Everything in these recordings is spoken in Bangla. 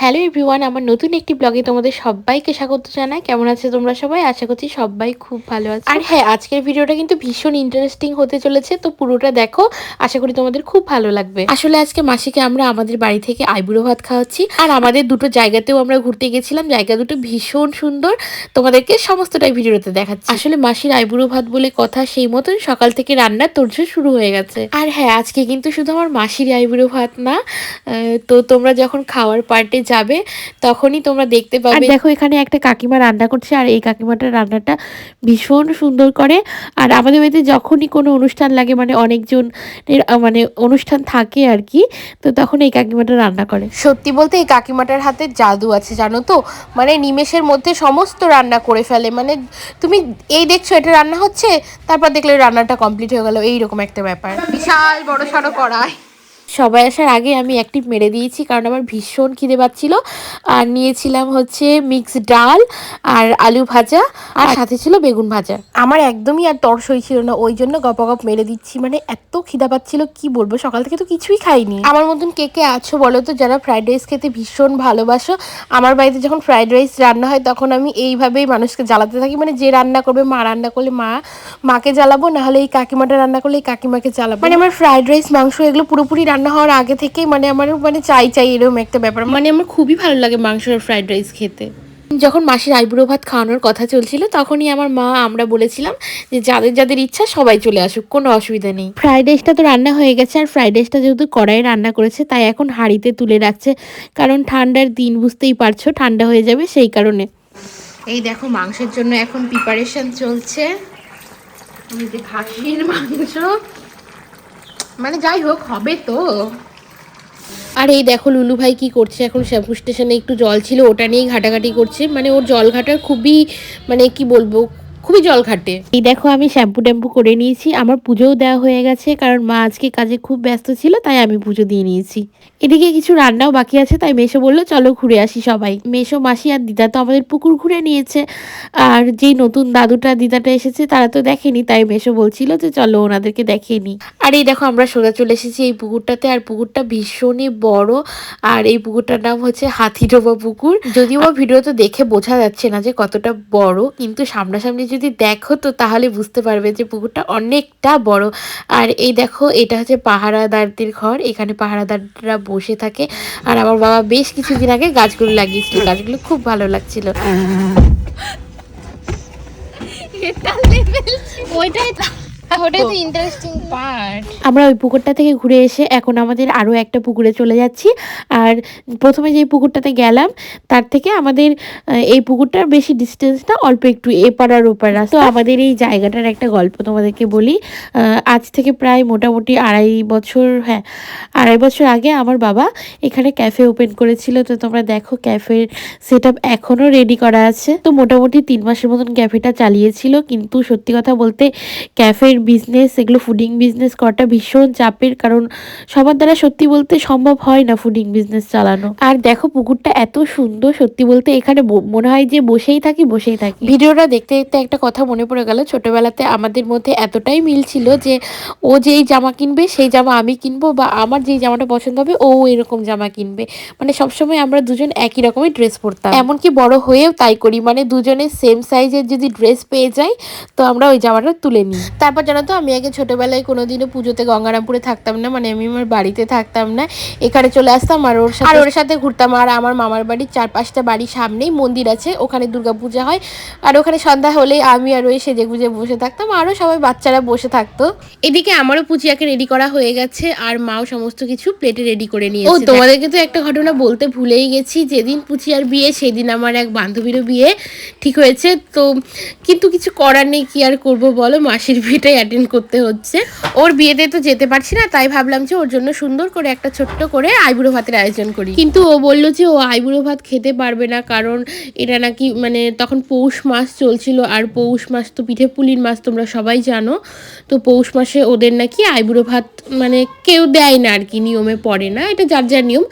হ্যালো এভরিওয়ান আমার নতুন একটি ব্লগে তোমাদের সবাইকে স্বাগত জানাই। কেমন আছে তোমরা সবাই? আশা করছি সবাই খুব ভালো আছে। আর হ্যাঁ আজকের ভিডিওটা কিন্তু ভীষণ ইন্টারেস্টিং হতে চলেছে, তো পুরোটা দেখো। আশা করি তোমাদের খুব ভালো লাগবে। আসলে আজকে মাসিকে আমরা আমাদের বাড়ি থেকে আইবুড়ো ভাত খাওয়াচ্ছি। আর আমাদের দুটো জায়গাতেও আমরা ঘুরতে গেছিলাম, জায়গা দুটো ভীষণ সুন্দর। তোমাদেরকে সমস্তটাই ভিডিওতে দেখাচ্ছি। আসলে মাসির আইবুড়ো ভাত বলে কথা সেই মতন সকাল থেকে রান্নার তোড়জোড় শুরু হয়ে গেছে। আর হ্যাঁ আজকে কিন্তু শুধু আমার মাসির আইবুড়ো ভাত না তো তোমরা যখন খাওয়ার পার্টে যাবে তখনই তোমরা দেখতে পাবে। দেখো এখানে একটা কাকিমা রান্না করছে আর এই কাকিমাটার রান্নাটা ভীষণ সুন্দর করে। আর আমাদের বাড়িতে যখনই কোনো অনুষ্ঠান লাগে মানে অনেকজন মানে অনুষ্ঠান থাকে আর কি তো তখন এই কাকিমাটা রান্না করে। সত্যি বলতে এই কাকিমাটার হাতে জাদু আছে জানো তো? মানে নিমেষের মধ্যে সমস্ত রান্না করে ফেলে। মানে তুমি এই দেখছ এটা রান্না হচ্ছে তারপর দেখলে রান্নাটা কমপ্লিট হয়ে গেল। এইরকম একটা ব্যাপার। বিশাল বড় সড়ো কড়াই। সবাই আসার আগে আমি একটি মেরে দিয়েছি কারণ আমার ভীষণ খিদে পাচ্ছিল। আর নিয়েছিলাম হচ্ছে মিক্স ডাল আর আলু ভাজা আর সাথে ছিল বেগুন ভাজা। আমার একদমই আর তরসই ছিল না ওই জন্য গপাগপ মেরে দিচ্ছি মানে এত খিদা পাচ্ছিল কি বলব? সকাল থেকে তো কিছুই খাইনি। আমার মতন কে কে আছো বলো তো? যারা ফ্রাইড রাইস খেতে ভীষণ ভালোবাসো আমার বাড়িতে যখন ফ্রাইড রাইস রান্না হয় তখন আমি এইভাবেই মানুষকে জ্বালাতে থাকি মানে যে রান্না করবে মা রান্না করলে মা মাকে জ্বালাবো নাহলে এই কাকিমাটা রান্না করলে এই কাকিমাকে জ্বালাবো। মানে আমার ফ্রাইড রাইস মাংস এগুলো পুরোপুরি রান্না হওয়ার আগে থেকেই মানে আমার মানে চাই চাই এরকম একটা ব্যাপার। মানে আমার খুবই ভালো লাগে মাংস আর ফ্রাইড রাইস খেতে। যখন মাসির আইবুড়ো ভাত খাওয়ানোর কথা চলছিল তখনই আমার মা আমরা বলেছিলাম যে যাদের যাদের ইচ্ছা সবাই চলে আসুক কোনো অসুবিধা নেই। ফ্রাইড রাইসটা তো রান্না হয়ে গেছে আর ফ্রাইড রাইসটা যেহেতু কড়াই রান্না করেছে তাই এখন হাঁড়িতে তুলে রাখছে। কারণ ঠান্ডার দিন বুঝতেই পারছ ঠান্ডা হয়ে যাবে সেই কারণে। এই দেখো মাংসের জন্য এখন প্রিপারেশন চলছে। খাসির মাংস। মানে যাই হোক, হবে তো। আর এই দেখো, লুলু ভাই কি করছে এখন শ্যাম্পু স্টেশনে? একটু জল ছিল, ওটা নিয়েই ঘাটাঘাটি করছে। মানে ওর জল ঘাটার খুবই মানে কি বলব খুবই জল ঘাটে এই দেখো আমি শ্যাম্পু ট্যাম্পু করে নিয়েছি, আমার পুজোও দেওয়া হয়ে গেছে, কারণ মা আজকে কাজে খুব ব্যস্ত ছিল, তাই আমি পুজো দিয়ে নিয়েছি। এদিকে কিছু রান্নাও বাকি আছে, তাই মেশো বলল, চলো ঘুরে আসি সবাই। মেশো মাসি আর দিদা তো আমাদের পুকুর ঘুরে নিয়েছে, আর যেই নতুন দাদুটা, দিদাটা এসেছে, তারা তো দেখেনি, তাই মেশো বলছিল যে চলো ওনাদেরকে দেখিয়ে নি আর এই দেখো আমরা সোজা চলে এসেছি এই পুকুরটাতে, আর পুকুরটা ভীষণই বড়, আর এই পুকুরটার নাম হচ্ছে হাতিডোবা পুকুর। যদিও বা ভিডিওতে দেখে বোঝা যাচ্ছে না যে কতটা বড়, কিন্তু সামনাসামনি যদি দেখো তো তাহলে বুঝতে পারবে যে পুকুরটা অনেকটা বড়। আর এই দেখো এটা হচ্ছে পাহারাদারদের ঘর এখানে পাহারাদাররা বসে থাকে। আর আমার বাবা বেশ কিছুদিন আগে গাছগুলো লাগিয়েছিল গাছগুলো খুব ভালো লাগছিল। ওইটাই আমরা ওই পুকুরটা থেকে ঘুরে এসে এখন আমাদের আরও একটা পুকুরে চলে যাচ্ছি। আর প্রথমে যে পুকুরটাতে গেলাম তার থেকে আমাদের এই পুকুরটার বেশি ডিস্টেন্সটা অল্প একটু এপার আর ওপার তো আমাদের এই জায়গাটার একটা গল্প তোমাদেরকে বলি। আজ থেকে প্রায় মোটামুটি আড়াই বছর হ্যাঁ আড়াই বছর আগে আমার বাবা এখানে ক্যাফে ওপেন করেছিল। তো তোমরা দেখো ক্যাফের সেট আপ এখনও রেডি করা আছে। তো মোটামুটি তিন মাসের মতন ক্যাফেটা চালিয়েছিল। কিন্তু সত্যি কথা বলতে ক্যাফের বিজনেস এগুলো ফুডিং বিজনেস করাটা ভীষণ চাপের কারণ সবার দ্বারা সত্যি বলতে সম্ভব হয় না ফুডিং বিজনেস চালানো। আর দেখো পুকুরটা এত সুন্দর সত্যি বলতে এখানে মনে হয় যে বসেই থাকি বসেই থাকি। ভিডিওটা দেখতে দেখতে একটা কথা মনে পড়ে গেল ছোটবেলাতে আমাদের মধ্যে এতটাই মিল ছিল যে ও যেই জামা কিনবে সেই জামা আমি কিনবো বা আমার যেই জামাটা পছন্দ হবে ও এরকম জামা কিনবে। মানে সবসময় আমরা দুজন একই রকমের ড্রেস পরতাম। এমনকি বড় হয়েও তাই করি মানে দুজনের সেম সাইজের যদি ড্রেস পেয়ে যাই তো আমরা ওই জামাটা তুলে নিই। তারপর জানো তো আমি আগে ছোটবেলায় কোনোদিনও পুজোতে গঙ্গারামপুরে থাকতাম না মানে আমি আমার বাড়িতে থাকতাম না। এখানে চলে আসতাম আর ওর সাথে আর ওর সাথে ঘুরতাম আর আমার মামার বাড়ির চার পাঁচটা বাড়ির সামনেই মন্দির আছে ওখানে দুর্গাপূজা হয়। আর ওখানে সন্ধ্যা হলেই আমি আর ওই সেজে গুজে বসে থাকতাম আরও সবাই বাচ্চারা বসে থাকতো। এদিকে আমারও পুচিয়াকে রেডি করা হয়ে গেছে আর মাও সমস্ত কিছু প্লেটে রেডি করে নিয়েছে। ও তোমাদেরকে তো একটা ঘটনা বলতে ভুলেই গেছি যেদিন পুচিয়ার বিয়ে সেদিন আমার এক বান্ধবীরও বিয়ে ঠিক হয়েছে। তো কিন্তু কিছু করার নেই কি আর করব বলো? মাসির বিয়েটাই অ্যাটেন্ড করতে হচ্ছে। ওর বিয়েতে তো যেতে পারছি না, তাই ভাবলাম যে ওর জন্য সুন্দর করে একটা ছোট্ট করে আইবুড়ো ভাতের আয়োজন করি। কিন্তু ও বলল যে ও আইবুড়ো ভাত খেতে পারবে না, কারণ এটা নাকি মানে তখন পৌষ মাস চলছিল, আর পৌষ মাস তো পিঠে পুলির মাস, তোমরা সবাই জানো। তো পৌষ মাসে ওদের নাকি আইবুড়ো ভাত মানে কেউ দেয় না আর কি নিয়মে পড়ে না, এটা যার যার নিয়ম।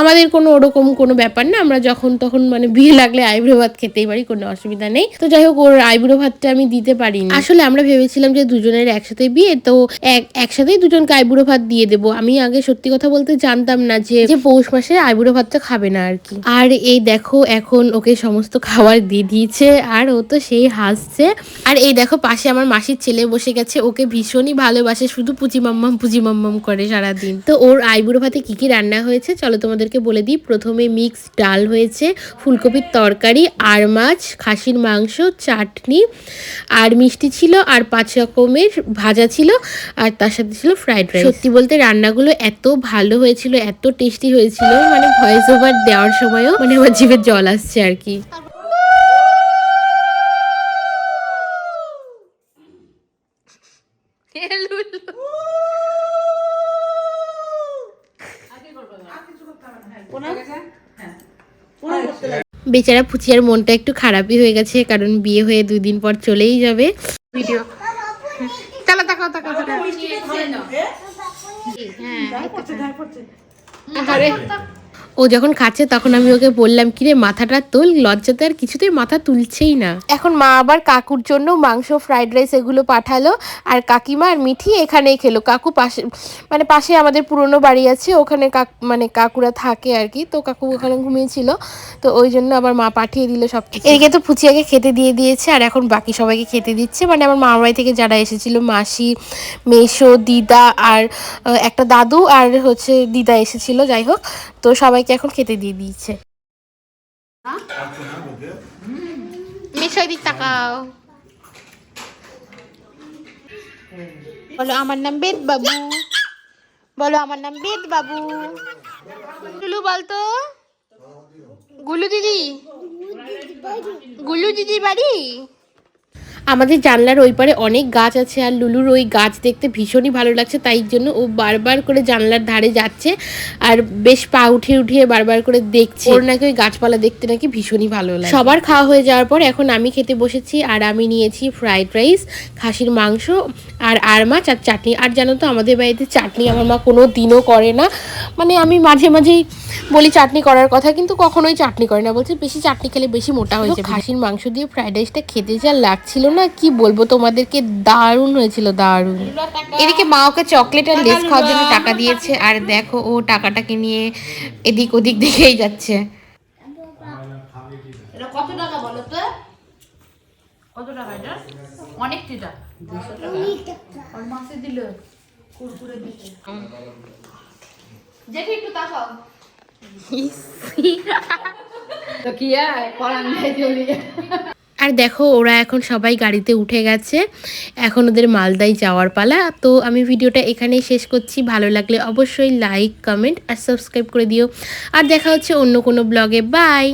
আমাদের কোনো ওরকম কোনো ব্যাপার না, আমরা যখন তখন মানে বিয়ে লাগলে আইবুড়ো ভাত খেতেই পারি, কোনো অসুবিধা নেই। তো যাই হোক, ওর আইবুড়ো ভাতটা আমি দিতে পারিনি। আসলে আমরা ভেবেছিলাম যে দুজন দুজনের একসাথে বিয়ে, তো এক, একসাথেই দুজনকে আইবুড়ো ভাত দিয়ে দেবো? আমি আগে সত্যি কথা বলতে জানতাম না যে পৌষ মাসে আইবুড়ো ভাতটা খাবে না আর কি। আর এই দেখো, এখন ওকে সমস্ত খাবার দিয়ে দিয়েছে, আর ও তো সেই হাসছে। আর এই দেখো, পাশে আমার মাসির ছেলে বসে গেছে, ওকে ভীষণই ভালোবাসে, শুধু পুচি মাম্মাম পুচি মাম্মাম করে সারাদিন। তো ওর আইবুড়ো ভাতে কি কি রান্না হয়েছে, চলো তোমাদেরকে বলে দিই। প্রথমে মিক্স ডাল হয়েছে, ফুলকপির তরকারি, আর মাছ, খাসির মাংস, চাটনি, আর মিষ্টি ছিল, আর পাঁচ রকমের ভাজা ছিল আর তার সাথে ছিল ফ্রাইড রাইস সত্যি বলতে রান্নাগুলো এত ভালো হয়েছিল এত টেস্টি হয়েছিল মানে ভয়েস ওভার দেওয়ার সময়ও মানে আমার জিভে জল আসছে আর কি। বেচারা ফুচিয়ার মনটা একটু খারাপই হয়ে গেছে কারণ বিয়ে হয়ে দুদিন পর চলেই যাবে। ভিডিও তাহলে তাকাও তাকাও তাকাও। আরে। ও যখন খাচ্ছে তখন আমি ওকে বললাম কিরে মাথাটা তোল লজ্জাতে আর কিছুতেই মাথা তুলছেই না। এখন মা আবার কাকুর জন্য মাংস ফ্রাইড রাইস এগুলো পাঠালো আর কাকিমা আর মিঠি এখানেই খেলো। কাকু পাশে মানে পাশে আমাদের পুরনো বাড়ি আছে ওখানে কাক মানে কাকুরা থাকে আর কি তো কাকু ওখানে ঘুমিয়েছিল তো ওই জন্য আবার মা পাঠিয়ে দিল সব এদিকে তো ফুচিয়াকে খেতে দিয়ে দিয়েছে আর এখন বাকি সবাইকে খেতে দিচ্ছে। মানে আমার মামার বাড়ি থেকে যারা এসেছিল মাসি মেশো দিদা আর একটা দাদু আর হচ্ছে দিদা এসেছিল যাই হোক। তো সবাইকে এখন খেতে দিয়ে দিয়েছে। মিশাই দিক তাকাও। বলো, আমার নাম বেদ বাবু। বলো, আমার নাম বেদ বাবু। গুলু বলতো গুলু দিদি। গুলু দিদি বাড়ি? আমাদের জানলার ওই পারে অনেক গাছ আছে আর লুলুর ওই গাছ দেখতে ভীষণই ভালো লাগছে তাই জন্য ও বারবার করে জানলার ধারে যাচ্ছে আর বেশ পা উঠিয়ে উঠিয়ে বারবার করে দেখছে। ওর নাকি ওই গাছপালা দেখতে নাকি ভীষণই ভালো লাগে। সবার খাওয়া হয়ে যাওয়ার পর এখন আমি খেতে বসেছি আর আমি নিয়েছি ফ্রাইড রাইস খাসির মাংস আর আর মাছ আর চাটনি। আর জানো তো আমাদের বাড়িতে চাটনি আমার মা কোনো দিনও করে না। মানে আমি মাঝে মাঝেই বলি চাটনি করার কথা কিন্তু কখনোই চাটনি করে না। বলছে বেশি চাটনি খেলে বেশি মোটা হয়েছে খাসির মাংস দিয়ে ফ্রাইড রাইসটা খেতে যা লাগছিল না কি বলব তোমাদেরকে দারুণ হয়েছিল দারুণ। এদিকে মা ওকে চকলেট আর লেস খাওয়ার জন্য টাকা দিয়েছে আর দেখো ও টাকাটাকে নিয়ে এদিক ওদিক দেখেই যাচ্ছে। কত টাকা বলো তো? কত টাকা এটা? অনেক টাকা। মাসে দিল কুরকুরে দিতে। একটু তাকাও। তো কি আর পড়ান চলে আর দেখো, ওরা এখন সবাই গাড়িতে উঠে গেছে। এখন ওদের মালদায় যাওয়ার পালা। তো আমি ভিডিওটা এখানেই শেষ করছি। ভালো লাগলে অবশ্যই লাইক কমেন্ট আর সাবস্ক্রাইব করে দিও। আর দেখা হচ্ছে অন্য কোনো ব্লগে বাই